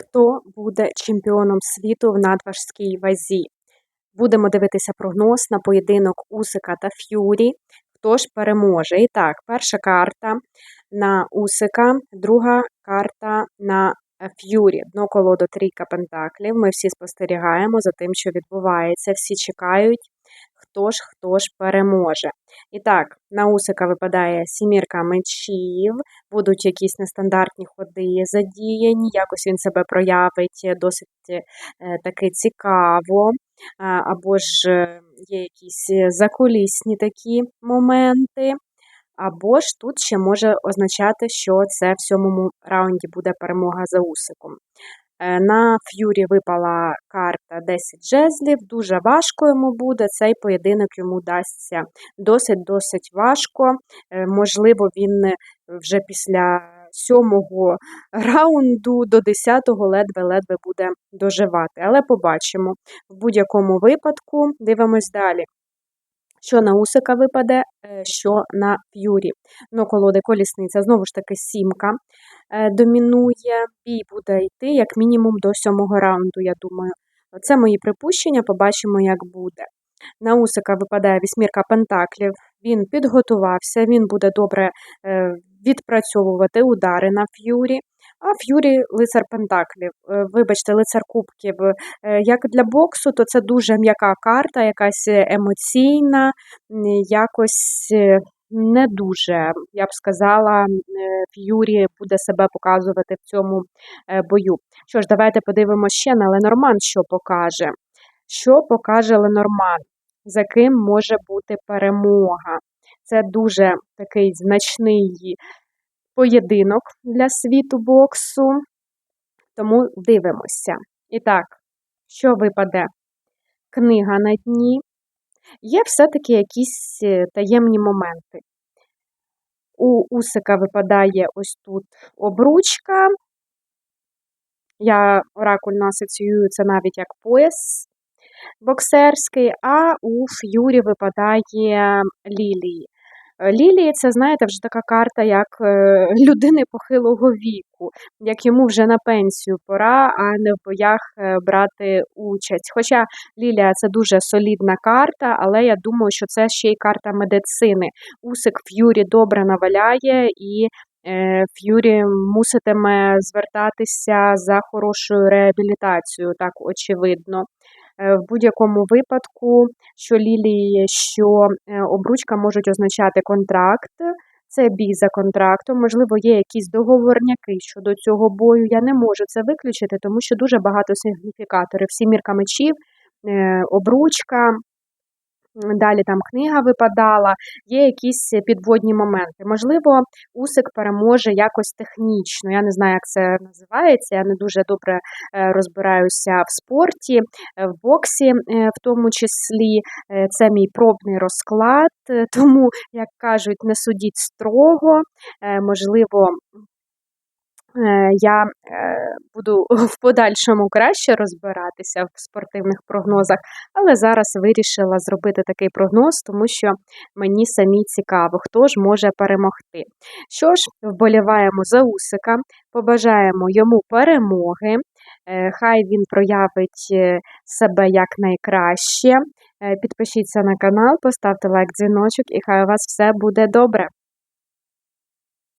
Хто буде чемпіоном світу в надважкій вазі? Будемо дивитися прогноз на поєдинок Усика та Ф'юрі. Хто ж переможе? І так, перша карта на Усика, друга карта на Ф'юрі. Дно колоду трійка пентаклів. Ми всі спостерігаємо за тим, що відбувається. Всі чекають, хто ж хто ж переможе. І так, на Усика випадає сімірка мечів, будуть якісь нестандартні ходи задіяні, якось він себе проявить досить е, таки цікаво. Або ж е, є якісь закулісні такі моменти. Або ж тут ще може означати, що це в сьомому раунді буде перемога за Усиком. Е, на Ф'юрі випала карта 10 жезлів, дуже важко йому буде. Цей поєдинок йому дасться досить-досить важко. Е, можливо, він вже після сьомого раунду до 10-го ледве-ледве буде доживати. Але побачимо. В будь-якому випадку дивимось далі. Що на Усика випаде, е, що на Ф'юрі. Ну, колоди колісниця, знову ж таки, сімка е, домінує. Бій буде йти як мінімум до сьомого раунду, я думаю. Це мої припущення, побачимо, як буде. На Усика випадає вісьмірка пентаклів, він підготувався, він буде добре е, відпрацьовувати удари на ф'юрі. А Ф'юрі лицар Пентаклів. Е, вибачте, лицар Кубків. Е, як для боксу, то це дуже м'яка карта, якась емоційна, якось не дуже, я б сказала, Ф'юрі буде себе показувати в цьому бою. Що ж, давайте подивимося ще на Ленорман, що покаже. Що покаже Ленорман? За ким може бути перемога? Це дуже такий значний поєдинок для світу боксу. Тому дивимося. І так, що випаде? Книга на дні. Є все-таки якісь е, таємні моменти. У Усика випадає ось тут обручка. Я оракульно асоціюю це навіть як пояс боксерський, а у Ф'юрі випадає лілії. Е, лілії це, знаєте, вже така карта, як е, людини похилого віку, як йому вже на пенсію пора, а не в боях е, брати участь. Хоча Лілія це дуже солідна карта, але я думаю, що це ще й карта медицини. Усик Ф'юрі добре наваляє і. Ф'юрі муситиме звертатися за хорошою реабілітацією, так очевидно. Е, в будь-якому випадку, що лілії, що е, обручка можуть означати контракт. Це бій за контрактом, можливо, є якісь договорняки щодо цього бою. Я не можу це виключити, тому що дуже багато сигніфікаторів. Сімірка мечів, е, обручка, Далі там книга випадала, є якісь підводні моменти. Можливо, Усик переможе якось технічно. Я не знаю, як це називається. Я не дуже добре е, розбираюся в спорті, е, в боксі, е, в тому числі. Це мій пробний розклад, тому, як кажуть, не судіть строго. Можливо, я е, буду в подальшому краще розбиратися в спортивних прогнозах, але зараз вирішила зробити такий прогноз, тому що мені самі цікаво, хто ж може перемогти. Що ж, вболіваємо за Усика, побажаємо йому перемоги. Е, хай він проявить себе якнайкраще. Підпишіться на канал, поставте лайк, дзвіночок, і хай у вас все буде добре.